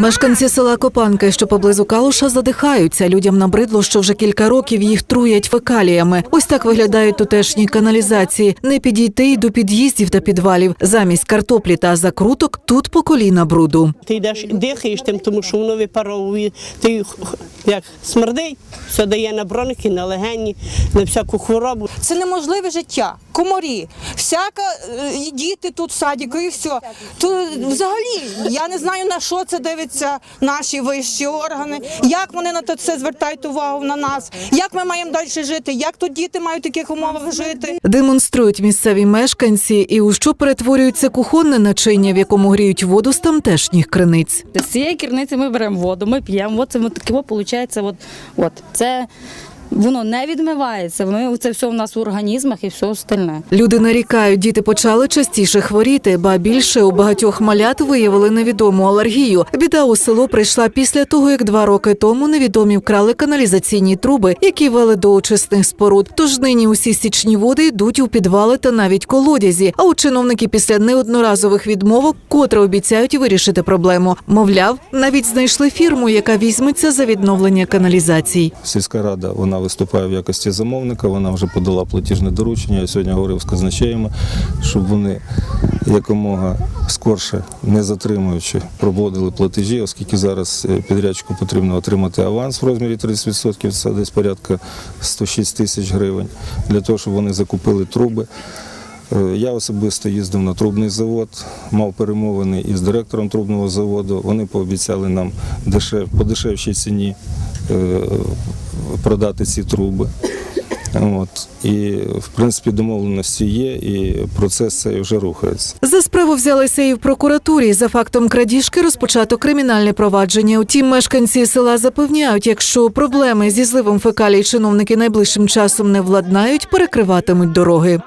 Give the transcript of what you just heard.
Мешканці села Копанки, що поблизу Калуша, задихаються. Людям набридло, що вже кілька років їх труять фекаліями. Ось так виглядають тутешні каналізації. Не підійти й до під'їздів та підвалів. Замість картоплі та закруток тут по коліна бруду. Ти йдеш, дихаєш тим, тому що воно випаровує, ти як смердить, все дає на бронхи, на легені, на всяку хворобу. Це неможливе життя. Комарі, всяка е, діти тут в садіку, і все. То взагалі я не знаю на що це дивляться наші вищі органи, як вони на це звертають увагу на нас, як ми маємо далі жити, як тут діти мають в таких умовах жити. Демонструють місцеві мешканці і у що перетворюється кухонне начиння, в якому гріють воду з тамтешніх криниць. З цієї керниці ми беремо воду, ми п'ємо. Оце це от таке виходить. От, от це воно не відмивається. Ми це все у нас в організмах і все остальне. Люди нарікають, діти почали частіше хворіти, ба більше у багатьох малят виявили невідому алергію. Біда у село прийшла після того, як два роки тому невідомі вкрали каналізаційні труби, які вели до очисних споруд. Тож нині усі стічні води йдуть у підвали та навіть колодязі. А от чиновники після неодноразових відмовок котре обіцяють вирішити проблему. Мовляв, навіть знайшли фірму, яка візьметься за відновлення каналізацій. Сільська рада вона виступає в якості замовника, вона вже подала платіжне доручення. Я сьогодні говорив з казначеями, щоб вони якомога скорше, не затримуючи, проводили платежі, оскільки зараз е, підрядчику потрібно отримати аванс в розмірі 30%, це десь порядка 106 тисяч гривень, для того, щоб вони закупили труби. Е, Я особисто їздив на трубний завод, мав перемовини із директором трубного заводу. Вони пообіцяли нам по дешевшій ціні продати ці труби. От. І, в принципі, домовленості є, і процес цей вже рухається. За справу взялися і в прокуратурі. За фактом крадіжки розпочато кримінальне провадження. Утім, мешканці села запевняють, якщо проблеми зі зливом фекалій чиновники найближчим часом не владнають, перекриватимуть дороги.